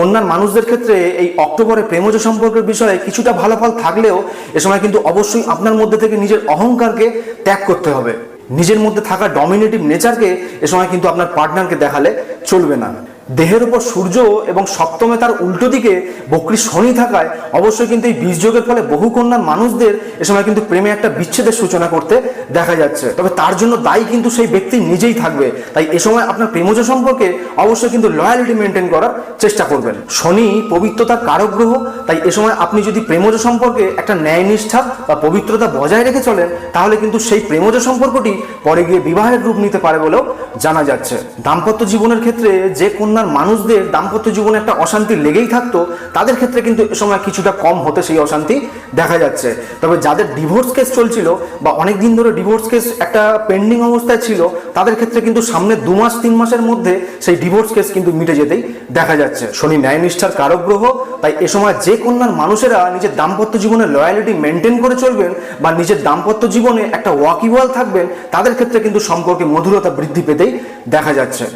কন্যার মানুষদের ক্ষেত্রে এই অক্টোবরে প্রেমজ সম্পর্কের বিষয়ে কিছুটা ভালো ফল থাকলেও এ সময় কিন্তু অবশ্যই আপনার মধ্যে থেকে নিজের অহংকারকে ত্যাগ করতে হবে। নিজের মধ্যে থাকা ডমিনেটিভ নেচারকে এ সময় কিন্তু আপনার পার্টনারকে দেখালে চলবে না। দেহের উপর সূর্য এবং সপ্তমে তার উল্টো দিকে বক্রী শনি থাকায় অবশ্যই কিন্তু এই বীজযোগের ফলে বহু কন্যার মানুষদের এ সময় কিন্তু প্রেমে একটা বিচ্ছেদের সূচনা করতে দেখা যাচ্ছে। তবে তার জন্য দায়ী কিন্তু সেই ব্যক্তি নিজেই থাকবে। তাই এ সময় আপনার প্রেমজ সম্পর্কে অবশ্যই কিন্তু লয়ালিটি মেনটেন করার চেষ্টা করবেন। শনি পবিত্রতার কারক গ্রহ, তাই এ সময় আপনি যদি প্রেমজ সম্পর্কে একটা ন্যায় নিষ্ঠা বা পবিত্রতা বজায় রেখে চলেন, তাহলে কিন্তু সেই প্রেমজ সম্পর্কটি পরে গিয়ে বিবাহের রূপ নিতে পারে বলেও জানা যাচ্ছে। দাম্পত্য জীবনের ক্ষেত্রে যে কন্যার মানুষদের দাম্পত্য জীবনে একটা অশান্তি লেগেই থাকতো, তাদের ক্ষেত্রে কিন্তু এ সময় কিছুটা কম হতে সেই অশান্তি দেখা যাচ্ছে। তবে যাদের ডিভোর্স কেস চলছিল বা অনেক দিন ধরে ডিভোর্স কেস একটা পেন্ডিং অবস্থায় ছিল, তাদের ক্ষেত্রে কিন্তু সামনে দু মাস, তিন মাসের মধ্যে সেই ডিভোর্স কেস কিন্তু মিটে যেতেই দেখা যাচ্ছে। শনি ন্যায় নিষ্ঠার গ্রহ, তাই এ সময় যে কন্যার মানুষেরা নিজের দাম্পত্য জীবনে লয়ালিটি মেনটেন করে চলবেন বা নিজের দাম্পত্য জীবনে একটা ওয়াকিবল থাকবেন, তাদের ক্ষেত্রে কিন্তু সম্পর্কে মধুরতা বৃদ্ধি পেতেই দেখা যাচ্ছে।